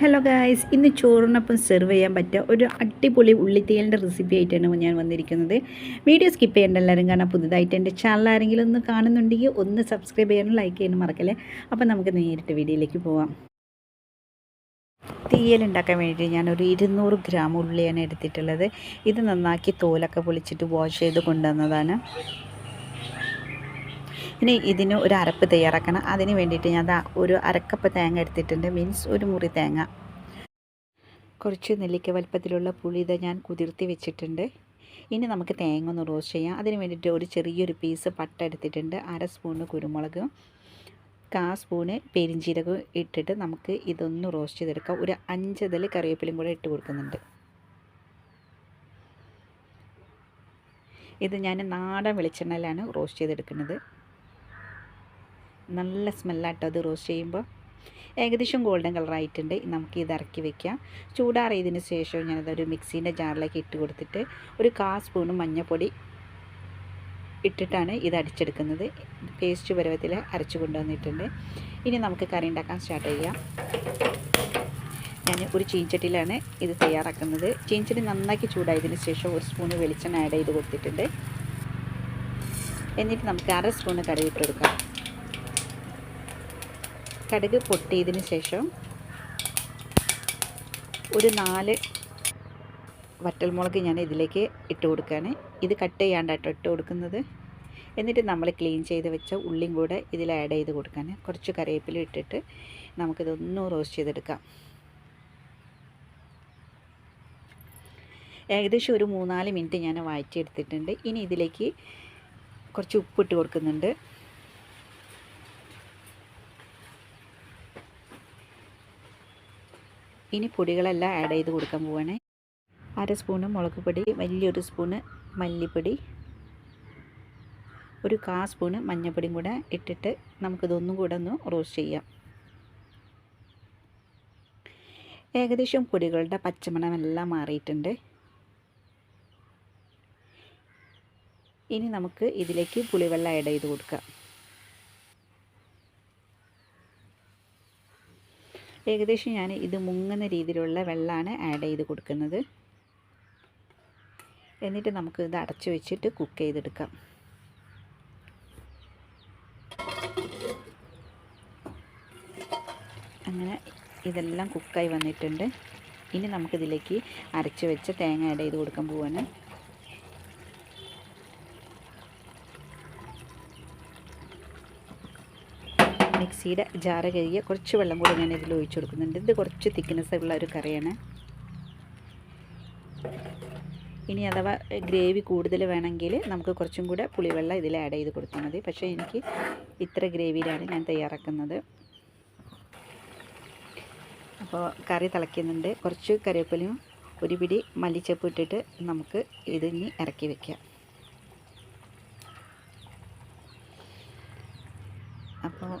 Hello guys ഇന്ന് ചോറിനൊപ്പം serve ചെയ്യാൻ പറ്റിയ ഒരു അടിപൊളി ഉള്ളിത്തേലിന്റെ റെസിപ്പി ആയിട്ടാണ് ഞാൻ വന്നിരിക്കുന്നത്. വീഡിയോ സ്കിപ്പ് ചെയ്യേണ്ട എല്ലാവരും കാരണം പുതുതായിട്ട് എന്റെ ചാനൽ ആരെങ്കിലും ഒന്ന് കാണുന്നുണ്ടെങ്കിൽ ഒന്ന് സബ്സ്ക്രൈബ് ചെയ്യാനും ലൈക്ക് ചെയ്യാനും മറക്കല്ലേ? അപ്പോൾ നമുക്ക് നേരിട്ട് വീഡിയോയിലേക്ക് പോവാം. തീയൽ ഉണ്ടാക്കാൻ വേണ്ടിയിട്ട് ഞാനൊരു ഇരുന്നൂറ് ഗ്രാം ഉള്ളിയാണ് എടുത്തിട്ടുള്ളത്. ഇത് നന്നാക്കി തോലൊക്കെ പൊളിച്ചിട്ട് വാഷ് ചെയ്ത് കൊണ്ടുവന്നതാണ്. ഇനി ഇതിന് ഒരു അരപ്പ് തയ്യാറാക്കണം. അതിന് വേണ്ടിയിട്ട് ഞാൻ ഒരു അരക്കപ്പ് തേങ്ങ എടുത്തിട്ടുണ്ട്. മീൻസ് ഒരു മുറി തേങ്ങ. കുറച്ച് നെല്ലിക്ക വലുപ്പത്തിലുള്ള പുളി ഇത് ഞാൻ കുതിർത്തി വെച്ചിട്ടുണ്ട്. ഇനി നമുക്ക് തേങ്ങ ഒന്ന് റോസ്റ്റ് ചെയ്യാം. അതിന് വേണ്ടിയിട്ട് ഒരു ചെറിയൊരു പീസ് പട്ട എടുത്തിട്ടുണ്ട്. അര സ്പൂണ് കുരുമുളക് കാ സ്പൂണ് പെരിഞ്ചീരകം ഇട്ടിട്ട് നമുക്ക് ഇതൊന്ന് റോസ്റ്റ് ചെയ്തെടുക്കാം. ഒരു അഞ്ചതിൽ കറിവേപ്പിലും കൂടെ ഇട്ട് കൊടുക്കുന്നുണ്ട്. ഇത് ഞാൻ നാടൻ വെളിച്ചെണ്ണയിലാണ് റോസ്റ്റ് ചെയ്തെടുക്കുന്നത്. നല്ല സ്മെല്ലാട്ടോ അത് റോസ്റ്റ് ചെയ്യുമ്പോൾ. ഏകദേശം ഗോൾഡൻ കളറായിട്ടുണ്ട്. നമുക്ക് ഇത് ഇറക്കി വെക്കാം. ചൂടാറിയതിന് ശേഷം ഞാനതൊരു മിക്സീന്റെ ജാറിലേക്ക് ഇട്ട് കൊടുത്തിട്ട് ഒരു കാ സ്പൂണ് മഞ്ഞൾപ്പൊടി ഇട്ടിട്ടാണ് ഇത് അടിച്ചെടുക്കുന്നത്. പേസ്റ്റ് പരുവത്തിൽ അരച്ച് കൊണ്ടുവന്നിട്ടുണ്ട്. ഇനി നമുക്ക് കറി ഉണ്ടാക്കാൻ സ്റ്റാർട്ട് ചെയ്യാം. ഞാൻ ഒരു ചീഞ്ചട്ടിയിലാണ് ഇത് തയ്യാറാക്കുന്നത്. ചീഞ്ചട്ടി നന്നാക്കി ചൂടായതിന് ശേഷം ഒരു സ്പൂണ് വെളിച്ചെണ്ണ ആഡ് ചെയ്ത് കൊടുത്തിട്ടുണ്ട്. എന്നിട്ട് നമുക്ക് അര സ്പൂണ് കടുക് ഇട്ട് കടുക് പൊട്ടിയതിന് ശേഷം ഒരു നാല് വറ്റൽമുളക് ഞാൻ ഇതിലേക്ക് ഇട്ട് കൊടുക്കുകയാണ്. ഇത് കട്ട് ചെയ്യാണ്ടായിട്ട് ഇട്ട് കൊടുക്കുന്നത്. എന്നിട്ട് നമ്മൾ ക്ലീൻ ചെയ്ത് വെച്ച ഉള്ളിയും കൂടെ ഇതിൽ ആഡ് ചെയ്ത് കൊടുക്കാൻ കുറച്ച് കറിവേപ്പില ഇട്ടിട്ട് നമുക്കിതൊന്നും റോസ്റ്റ് ചെയ്തെടുക്കാം. ഏകദേശം ഒരു മൂന്നാൽ മിനിറ്റ് ഞാൻ വഴറ്റിയെടുത്തിട്ടുണ്ട്. ഇനി ഇതിലേക്ക് കുറച്ച് ഉപ്പിട്ട് കൊടുക്കുന്നുണ്ട്. ഇനി പൊടികളെല്ലാം ആഡ് ചെയ്ത് കൊടുക്കാൻ പോവാണ്. അര സ്പൂണ് മുളക് പൊടി വലിയൊരു സ്പൂണ് മല്ലിപ്പൊടി ഒരു കാ സ്പൂണ് മഞ്ഞൾപ്പൊടിയും കൂടെ ഇട്ടിട്ട് നമുക്കിതൊന്നും കൂടെ ഒന്ന് റോസ്റ്റ് ചെയ്യാം. ഏകദേശം പൊടികളുടെ പച്ചമണമെല്ലാം മാറിയിട്ടുണ്ട്. ഇനി നമുക്ക് ഇതിലേക്ക് പുളിവെള്ളം ആഡ് ചെയ്ത് കൊടുക്കാം. ഏകദേശം ഞാൻ ഇത് മുങ്ങുന്ന രീതിയിലുള്ള വെള്ളമാണ് ആഡ് ചെയ്ത് കൊടുക്കുന്നത്. എന്നിട്ട് നമുക്ക് ഇത് അടച്ചു വെച്ചിട്ട് കുക്ക് ചെയ്തെടുക്കാം. അങ്ങനെ ഇതെല്ലാം കുക്കായി വന്നിട്ടുണ്ട്. ഇനി നമുക്കിതിലേക്ക് അരച്ച് വെച്ച തേങ്ങ ആഡ് ചെയ്ത് കൊടുക്കാൻ പോവാണ്. മിക്സിയുടെ ജാറ് കഴുകിയ കുറച്ച് വെള്ളം കൂടി ഞാൻ ഇതിൽ ഒഴിച്ചു കൊടുക്കുന്നുണ്ട്. ഇത് കുറച്ച് തിക്നെസ് ഉള്ള ഒരു കറിയാണ്. ഇനി അഥവാ ഗ്രേവി കൂടുതൽ വേണമെങ്കിൽ നമുക്ക് കുറച്ചും കൂടെ പുളിവെള്ളം ഇതിൽ ആഡ് ചെയ്ത് കൊടുത്താൽ മതി. പക്ഷേ എനിക്ക് ഇത്ര ഗ്രേവിയിലാണ് ഞാൻ തയ്യാറാക്കുന്നത്. അപ്പോൾ കറി തിളയ്ക്കുന്നുണ്ട്. കുറച്ച് കറിവേപ്പിലയും ഒരു പിടി മല്ലിച്ചപ്പ് ഇട്ടിട്ട് നമുക്ക് ഇത് ഇനി ഇറക്കി വയ്ക്കാം അപ്പോൾ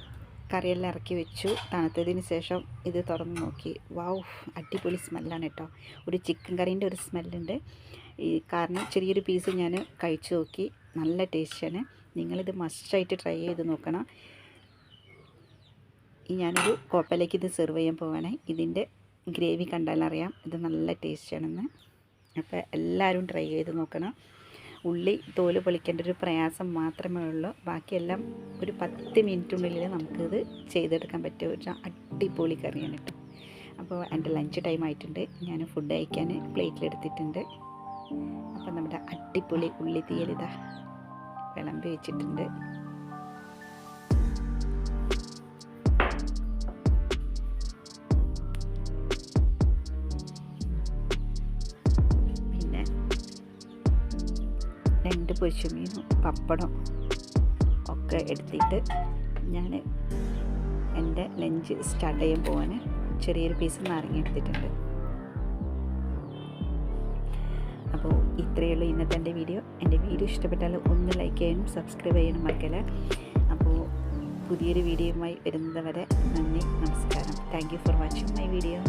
കറിയെല്ലാം ഇറക്കി വെച്ചു. തണുത്തതിന് ശേഷം ഇത് തുറന്ന് നോക്കി. വാവ് അടിപൊളി സ്മെല്ലാണ് കേട്ടോ. ഒരു ചിക്കൻ കറീന്റെ ഒരു സ്മെല്ലുണ്ട്. ഈ കാരണം ചെറിയൊരു പീസ് ഞാൻ കഴിച്ചു നോക്കി. നല്ല ടേസ്റ്റാണ്. നിങ്ങളിത് മസ്റ്റായിട്ട് ട്രൈ ചെയ്ത് നോക്കണം. ഈ ഞാനൊരു കോപ്പയിലേക്ക് ഇത് സെർവ് ചെയ്യാൻ പോവാണ്. ഇതിന്റെ ഗ്രേവി കണ്ടാലറിയാം. ഇത് നല്ല ടേസ്റ്റാണെന്ന്. അപ്പോൾ എല്ലാവരും ട്രൈ ചെയ്ത് നോക്കണം. ഉള്ളി തോൽ പൊളിക്കേണ്ട ഒരു പ്രയാസം മാത്രമേ ഉള്ളൂ. ബാക്കിയെല്ലാം ഒരു പത്ത് മിനിറ്റിനുള്ളിൽ നമുക്കിത് ചെയ്തെടുക്കാൻ പറ്റിയ ഒരു അടിപൊളി കറിയാണ് കേട്ടോ. അപ്പോൾ എന്റെ ലഞ്ച് ടൈം ആയിട്ടുണ്ട്. ഞാൻ ഫുഡ് കഴിക്കാൻ പ്ലേറ്റിലെടുത്തിട്ടുണ്ട് അപ്പോൾ നമ്മുടെ അടിപൊളി ഉള്ളി തീയലിതാ വിളമ്പി വെച്ചിട്ടുണ്ട്. രണ്ട് പൊരിച്ചുമീനും പപ്പടം ഒക്കെ എടുത്തിട്ട് ഞാൻ എന്റെ ലഞ്ച് സ്റ്റാർട്ട് ചെയ്യാൻ പോവാൻ ചെറിയൊരു പീസ് നാരങ്ങ എടുത്തിട്ടുണ്ട്. അപ്പോൾ ഇത്രയേ ഉള്ളൂ ഇന്നത്തെ എന്റെ വീഡിയോ. എന്റെ വീഡിയോ ഇഷ്ടപ്പെട്ടാൽ ഒന്ന് ലൈക്ക് ചെയ്യാനും സബ്സ്ക്രൈബ് ചെയ്യാനും മറക്കല്ല. അപ്പോൾ പുതിയൊരു വീഡിയോയുമായി വരുന്നവരെ നന്ദി നമസ്കാരം. Thank you for watching my video